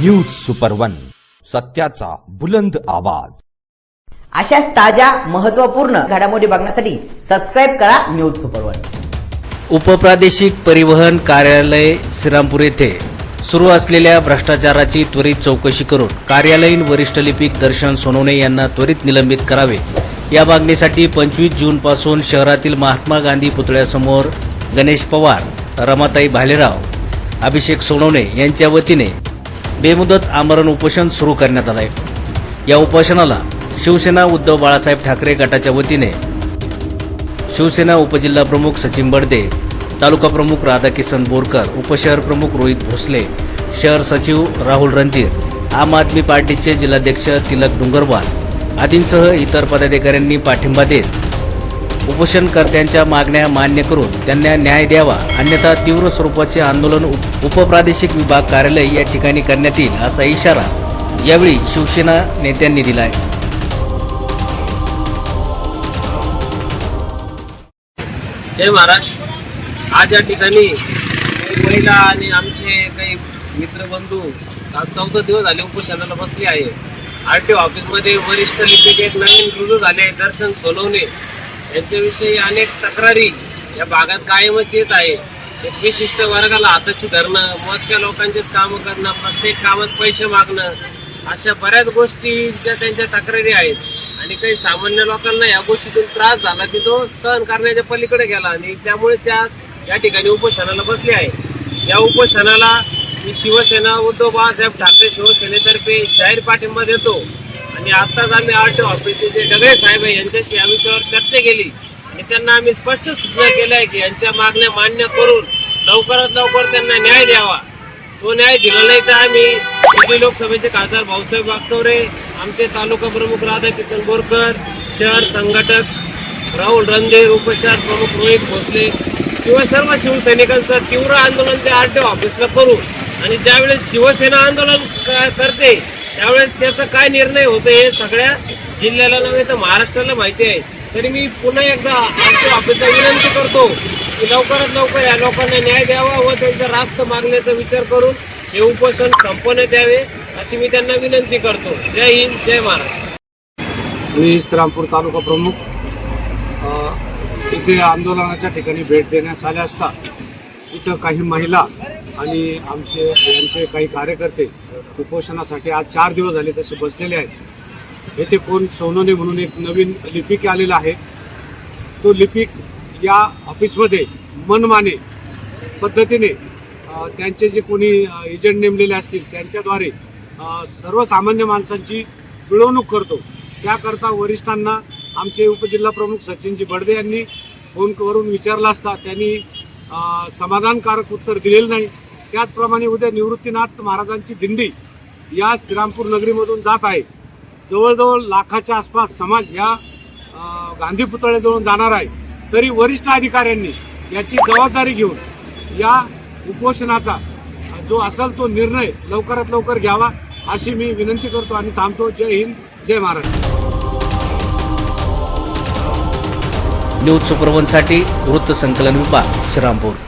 News super one सत्याचा बुलंद आवाज. अशाच ताज्या महत्त्वपूर्ण घडामोडी बघण्यासाठी सबस्क्राईब करा न्यूज सुपर वन उपप्रादेशिक परिवहन कार्यालय श्रीरामपूर येथे सुरू असलेल्या भ्रष्टाचाराची त्वरित चौकशी करून कार्यालयीन वरिष्ठ लिपिक दर्शन सोनवणे यांना त्वरित निलंबित करावे. या मागणीसाठी पंचवीस जूनपासून शहरातील महात्मा गांधी पुतळ्यासमोर गणेश पवार रमाताई भालेराव अभिषेक सोनवणे यांच्या वतीने बेमुदत आमरण उपोषण सुरू करण्यात आलं आहे या उपोषणाला शिवसेना उद्धव बाळासाहेब ठाकरे गटाच्या वतीने शिवसेना उपजिल्हा प्रमुख सचिन बडदे तालुका प्रमुख राधाकिसन बोरकर उपशहर प्रमुख रोहित भोसले शहर सचिव राहुल रणधीर आम आदमी पार्टीचे जिल्हाध्यक्ष तिलक डुंगरवाल आदींसह इतर पदाधिकाऱ्यांनी पाठिंबा देत उपोषणकर्त्यांच्या मागण्या मान्य करून त्यांना न्याय द्यावा अन्यथा तीव्र स्वरूपाचे आंदोलन उपप्रादेशिक विभाग कार्यालय या ठिकाणी करण्यात येईल असा इशारा यावेळी शिवसेना नेत्यांनी दिलाय. जय महाराष्ट्र आज या ठिकाणी महिला आणि आमचे काही मित्रबंधू आज चौदा दिवस झाले उपोषणाला बसले आहे. आर टी ऑफिसमध्ये वरिष्ठ लिपिक एक नवीन रुजू झाले दर्शन सोनवणे यांच्याविषयी अनेक तक्रारी या भागात कायमच येत आहे. एक विशिष्ट वर्गाला हाताशी धरणं मोजक्या लोकांचेच कामं करणं प्रत्येक कामात पैसे मागणं अशा बऱ्याच गोष्टीच्या त्यांच्या तक्रारी आहेत. आणि काही सामान्य लोकांना या गोष्टीतून त्रास झाला की तो सहन करण्याच्या पलीकडे गेला आणि त्यामुळे त्या या ठिकाणी उपोषणाला बसले आहे. या उपोषणाला मी शिवसेना उद्धव बाळासाहेब ठाकरे शिवसेनेतर्फे जाहीर पाठिंबा देतो. आणि आताच आम्ही आर टी ऑफिसचे जे साहेब आहे यांच्याशी या विषयावर चर्चा केली. आणि त्यांना आम्ही स्पष्ट सूचना केल्या आहे की यांच्या मागण्या मान्य करून लवकरात लवकर त्यांना न्याय द्यावा. तो न्याय दिला नाही तर आम्ही दिल्ली लोकसभेचे खासदार भाऊसाहेब वागचौरे आमचे तालुका प्रमुख राधाकिशन बोरकर शहर संघटक राहुल रंदे उपशहर प्रमुख रोहित भोसले किंवा सर्व शिवसैनिकांचं तीव्र आंदोलन ते आर टी ऑफिसला करू. आणि ज्यावेळेस शिवसेना आंदोलन करते त्यावेळेस त्याचा काय निर्णय होतो हे सगळ्या जिल्ह्याला नव्हे तर महाराष्ट्राला माहिती आहे. तरी मी पुन्हा एकदा आमच्या ऑफिसला विनंती करतो की लवकरात लवकर या लोकांना न्याय द्यावा व त्यांच्या रास्त मागण्याचा विचार करून हे उपोषण संपवण्यात यावे अशी मी त्यांना विनंती करतो. जय हिंद जय महाराष्ट्र. मी श्रीरामपूर तालुका प्रमुख इथे आंदोलनाच्या ठिकाणी भेट देण्यास आल्या असता इथं काही महिला आणि आमचे यांचे काही कार्यकर्ते उपोषणासाठी आज चार दिवस झाले तसे बसलेले आहेत. येथे कोण सोनोने म्हणून एक नवीन लिपिक आलेला आहे. तो लिपिक या ऑफिसमध्ये मनमाने पद्धतीने त्यांचे जे कोणी एजंट नेमलेले असतील त्यांच्याद्वारे सर्वसामान्य माणसांची पिळवणूक करतो. त्याकरता वरिष्ठांना आमचे उपजिल्हा प्रमुख सचिनजी बडदे यांनी फोन करून विचारला असता त्यांनी समाधानकारक उत्तर दिलेलं नाही. त्याचप्रमाणे उद्या निवृत्तीनाथ महाराजांची दिंडी या श्रीरामपूर नगरीमधून जात आहे. जवळजवळ लाखाच्या आसपास समाज या गांधी पुतळ्याजवळून जाणार आहे. तरी वरिष्ठ अधिकाऱ्यांनी याची जबाबदारी घेऊन या उपोषणाचा जो असेल तो निर्णय लवकरात लवकर घ्यावा अशी मी विनंती करतो आणि थांबतो. जय हिंद जय महाराष्ट्र. न्यूज सुपरवनसाठी वृत्त संकलन विभाग श्रीरामपूर.